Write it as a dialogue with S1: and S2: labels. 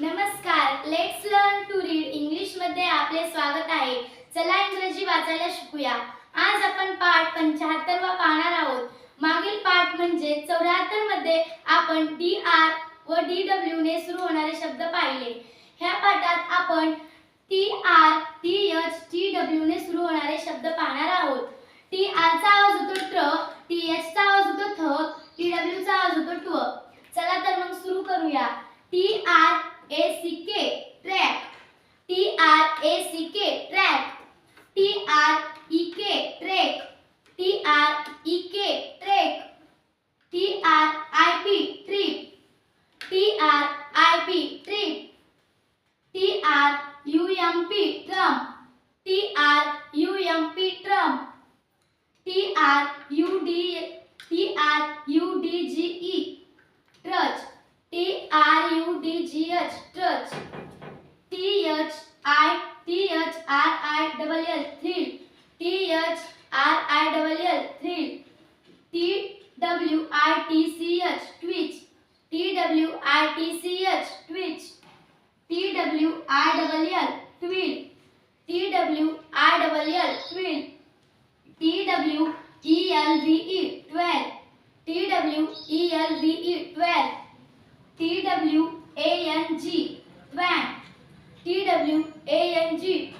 S1: नमस्कार. Let's learn to read इंग्लिशमध्ये आपले स्वागत आहे. चला इंग्रजी वाचायला शिकूया. आज आपण पाठ पंच्याहत्तर वा पाहणार आहोत. मागील पाठ म्हणजे चौऱ्याहत्तरमध्ये आपण डी आर व डी डब्ल्यू ने सुरू होणारे शब्द पाहिले. ह्या पाठात आपण T R T H T W ने सुरू होणारे शब्द पाहणार आहोत. टी आर चा आवाज होतो ट्र टी एच चा आवाज होतो थ टी डब्ल्यू चा आवाज होतो ट्व चला तर मग सुरू करूया. T R A C K track T R A C K track T R E K track T R E K track T R I P trip. T R I P trip. T R U M P drum T R U M P drum T R U D H trudge T H I T H R I double L thrill T H R I double L thrill T W I T C H twitch T W I T C H twitch T W I double L twill T W I double L twill T W E L V E twelve T W E L V E twelve T W A N G, twang, T W A N G,